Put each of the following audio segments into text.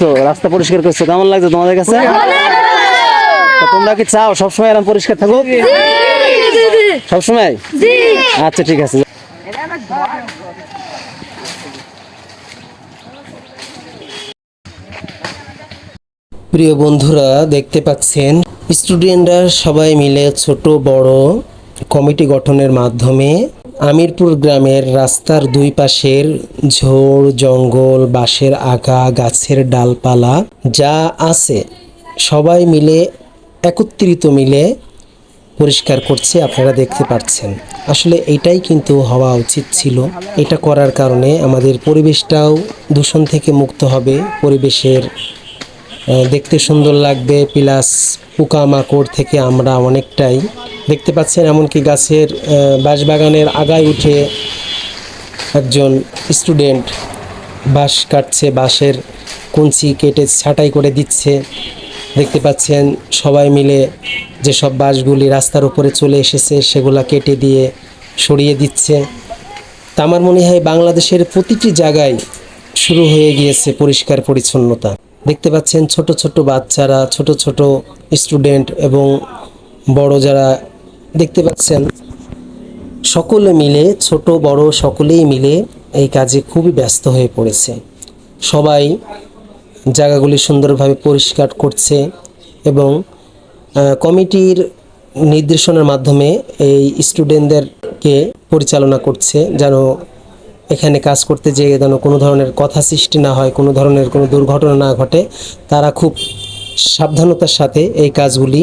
তো রাস্তা পরিষ্কার করছ কেমন লাগছে তোমাদের কাছে? তোমরা কি চাও? সবসময় এরকম পরিষ্কার থাকুক সবসময়? আচ্ছা ঠিক আছে। প্রিয় বন্ধুরা দেখতে পাচ্ছেন স্টুডেন্টরা সবাই মিলে ছোট বড় কমিটি গঠনের মাধ্যমে আমিরপুর গ্রামের রাস্তার দুই পাশের ঝোড় জঙ্গল, বাঁশের আগা, গাছের ডালপালা যা আছে, সবাই মিলে, একত্রিত মিলে পরিষ্কার করছে, আপনারা দেখতে পাচ্ছেন। আসলে এটাই কিন্তু হওয়া উচিত ছিল। এটা করার কারণে আমাদের পরিবেশটাও দূষণ থেকে মুক্ত হবে, পরিবেশের দেখতে সুন্দর লাগবে, প্লাস পোকামাকড় থেকে আমরা অনেকটাই দেখতে পাচ্ছেন, এমনকি গাছের বাঁশবাগানের আগায় উঠে একজন স্টুডেন্ট বাঁশ কাটছে, বাঁশের কুঞ্চি কেটে ছাঁটাই করে দিচ্ছে। দেখতে পাচ্ছেন, সবাই মিলে যেসব বাঁশগুলি রাস্তার উপরে চলে এসেছে, সেগুলা কেটে দিয়ে সরিয়ে দিচ্ছে। তা আমার মনে হয় বাংলাদেশের প্রতিটি জায়গায় শুরু হয়ে গিয়েছে পরিষ্কার পরিচ্ছন্নতা। দেখতে পাচ্ছেন ছোট ছোট বাচ্চারা, ছোট ছোট স্টুডেন্ট এবং বড় যারা দেখতে পাচ্ছেন, সকলে মিলে, ছোট, বড় সকলেই মিলে এই কাজে খুবই ব্যস্ত হয়ে পড়েছে। সবাই জায়গাগুলি সুন্দরভাবে পরিষ্কার করছে এবং কমিটির নির্দেশনার মাধ্যমে এই স্টুডেন্টদেরকে পরিচালনা করছে যেন এখানে কাজ করতে যেয়ে যেন কোনো ধরনের কথা সৃষ্টি না হয়, কোনো ধরনের কোনো দুর্ঘটনা না ঘটে, তারা খুব সাবধানতার সাথে এই কাজগুলি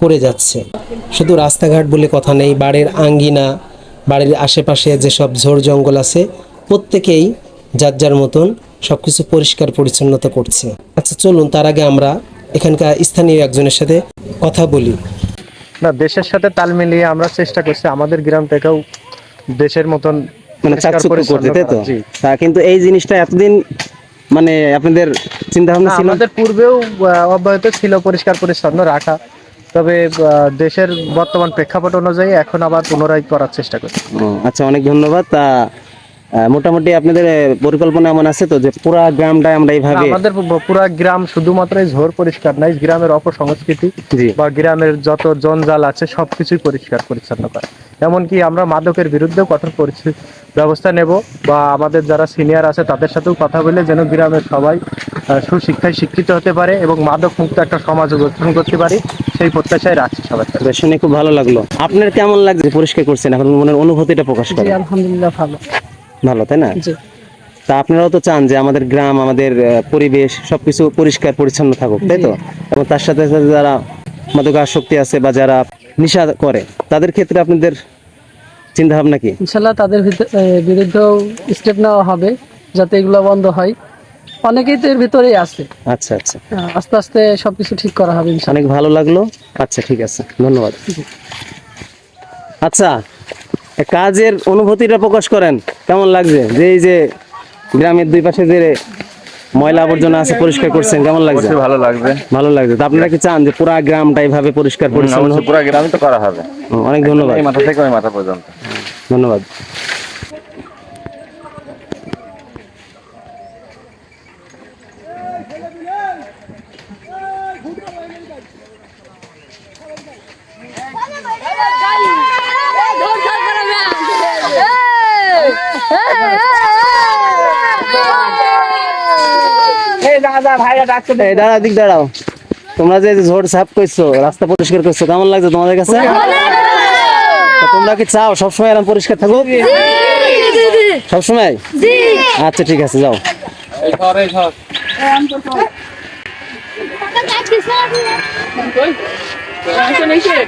করে যাচ্ছে। শুধু রাস্তাঘাট বলে কথা নেই, বাড়ির আঙ্গিনা, বাড়ির আশেপাশে যেসব ঝোড় জঙ্গল আছে, প্রত্যেকেই যার যার মতন সব কিছু পরিষ্কার পরিচ্ছন্নতা করছে। আচ্ছা চলুন, তার আগে আমরা এখানকার স্থানীয় একজনের সাথে কথা বলি। না, দেশের সাথে তাল মিলিয়ে আমরা চেষ্টা করছি, আমাদের গ্রাম থেকেও দেশের মতন মানে চাকচুক্য করতে তাই তো? তা কিন্তু এই জিনিসটা এতদিন মানে আপনাদের চিন্তা ভাবনা ছিল? আমাদের পূর্বেও অব্যাহত ছিল পরিষ্কার পরিচ্ছন্ন রাখা। তবে দেশের বর্তমান প্রেক্ষাপট অনুযায়ী এখন আবার পুনরায় করার চেষ্টা করছি আচ্ছা অনেক ধন্যবাদ। মোটামুটি আপনাদের পরিকল্পনা এমন আছে তো যে পুরা গ্রামটা আমরা এইভাবে আমাদের পুরা গ্রাম শুধুমাত্র ঝোর পরিষ্কার নাই গ্রামের অপসংস্কৃতি বা গ্রামের যত জঞ্জাল আছে সবকিছুই পরিষ্কার পরিচ্ছন্ন করা। এমনকি আমরা মাদকের বিরুদ্ধেও কঠোর ব্যবস্থা নেব বা আমাদের যারা সিনিয়র আছে তাদের সাথেও কথা বলে যেন গ্রামের সবাই আহ, সুশিক্ষায় শিক্ষিত হতে পারে এবং মাদক মুক্ত একটা সমাজ গঠন করতে পারি সেই প্রত্যাশায় রাখছি সবাই বেশ শুনে খুব ভালো লাগল। আপনার কেমন লাগছে পরিষ্কার করছেন? এখন মনের অনুভূতিটা প্রকাশ করেন। আলহামদুলিল্লাহ ভালো। ভালো তাই না? তা আপনারাও তো চান যে আমাদের গ্রাম আমাদের পরিবেশ সবকিছু পরিষ্কার পরিচ্ছন্ন থাকুক তাই তো? এবং তার সাথে সাথে যারা মাদকাসক্তি আছে বা যারা নেশা করে তাদের ক্ষেত্রে আপনাদের চিন্তা ভাবনা কি? ইনশাল্লাহ তাদের বিরুদ্ধেও স্টেপ নেওয়া হবে যাতে এগুলো বন্ধ হয়। অনেকেই তো এর ভিতরেই আছে। আচ্ছা আচ্ছা। আস্তে আস্তে সবকিছু ঠিক করা হবে অনেক ভালো লাগল। আচ্ছা ঠিক আছে। ধন্যবাদ। আচ্ছা কাজের অনুভূতিটা প্রকাশ করেন। কেমন লাগছে? যে এই যে গ্রামের দুই পাশে যে ময়লা আবর্জনা আছে পরিষ্কার করছেন কেমন লাগছে? ভালো লাগবে। ভালো লাগছে। তো আপনারা কি চান যে পুরো গ্রামটা এইভাবে পরিষ্কার পরিচ্ছন্ন পুরো গ্রামই তো করা হবে। অনেক ধন্যবাদ। এই মাথা থেকে ওই মাথা পর্যন্ত। ধন্যবাদ। এই দাঁড়াও দিক দাঁড়াও। তোমরা যে ঝোড় সাফ করছ রাস্তা পরিষ্কার করছ কেমন লাগছে তোমাদের কাছে? তোমরা কি চাও সবসময় এরকম পরিষ্কার থাকুক? সবসময়? আচ্ছা ঠিক আছে যাও। Hey,